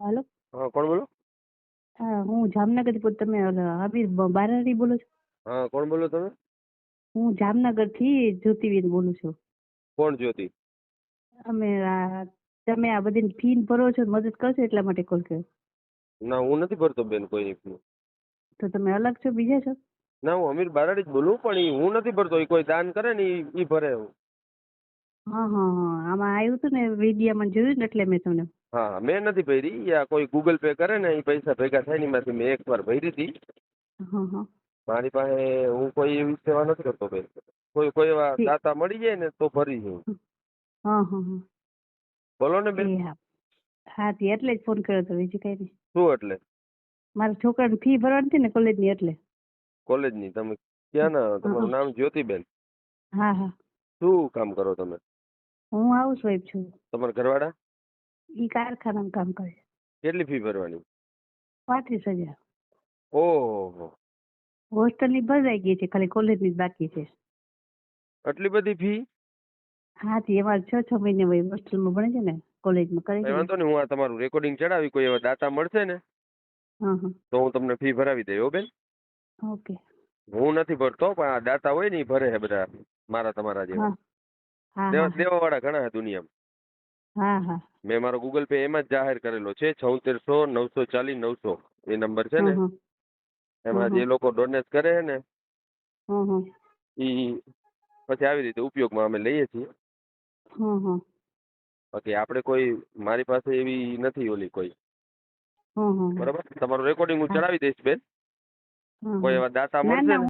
હાલો. હા કોણ બોલો? હા હું જામનગરથી બોલ તમે આબીર બારાડી બોલો છો? હા કોણ બોલો તમે? હું જામનગરથી જ્યોતિબેન બોલું છું. કોણ જ્યોતિ? અમે આ તમે આ બધી ફી ભરો છો મદદ કરશો એટલા માટે કોલ કર્યો. ના હું નથી ભરતો બેન કોઈ ફી. તો તમે અલગ છો બીજા છો? ના હું અમીર બારાડી જ બોલું પણ ઈ હું નથી ભરતો ઈ કોઈ દાન કરે ને ઈ ઈ ભરે હા. હા હા આમાં આવ્યું હતું ને વિડીયામાં જોયું ને એટલે મેં તમને હા હા, મેં નથી ભરી. આ કોઈ ગૂગલ પે કરે ને એ પૈસા ભેગા થાય ને એમાંથી મેં એક વાર ભરી હતી હા હા. મારી પાસે હું કોઈ એવી સેવા નથી કરતો ભાઈ કોઈ કોઈ એવા દાતા મળી જાય ને તો ભરી હા. હા હા બોલો ને બેન. હા. હા તે એટલે જ ફોન કર્યો હતો બીજું કઈ નહીં શું એટલે? મારા છોકરાની ફી ભરવાની હતી ને કોલેજની એટલે. કોલેજની? તમે ક્યાં ના તમારું નામ જ્યોતિબેન હા હા. શું કામ કરો તમે? હું હાઉસ વાઈફ છું. તમારા ઘરવાળા? ઈ કારખાનામાં કામ કરે કેટલી ફી ભરવાની? પાંત્રીસ હજાર. ઓહો. હોસ્ટેલની ભરાઈ ગઈ છે ખાલી કોલેજની જ બાકી છે. આટલી બધી ફી? હા તે અમારે છ છ મહિને હોય હોસ્ટેલમાં ભણે છે ને કોલેજમાં કરે છે વાંધો નહીં હું આ તમારું રેકોર્ડિંગ ચડાવી કોઈ એવા દાતા મળશે ને હા હા. તો હું તમને ફી ભરાવી દઈ હો બેન. ઓકે. હું નથી ભરતો પણ આ દાતા હોય ને એ ભરે છે બધા. મારા તમારા જેવા. દેવા વાળા ઘણા દુનિયામાં. મેં મારો ગૂગલ પે એમાં જ જાહેર કરેલો છે. છોતેરસો નવસો ચાલીસ નવસો એ નંબર છે ને? એમાં જે લોકો ડોનેટ કરે છે ને એ પછી આવી રીતે ઉપયોગમાં અમે લઈએ છીએ. બાકી આપણે કોઈ મારી પાસે એવી નથી ઓલી કોઈ. બરાબર? તમારું રેકોર્ડિંગ હું. ચડાવી દઈશ બેન. કોઈ એવા દાતા મળશે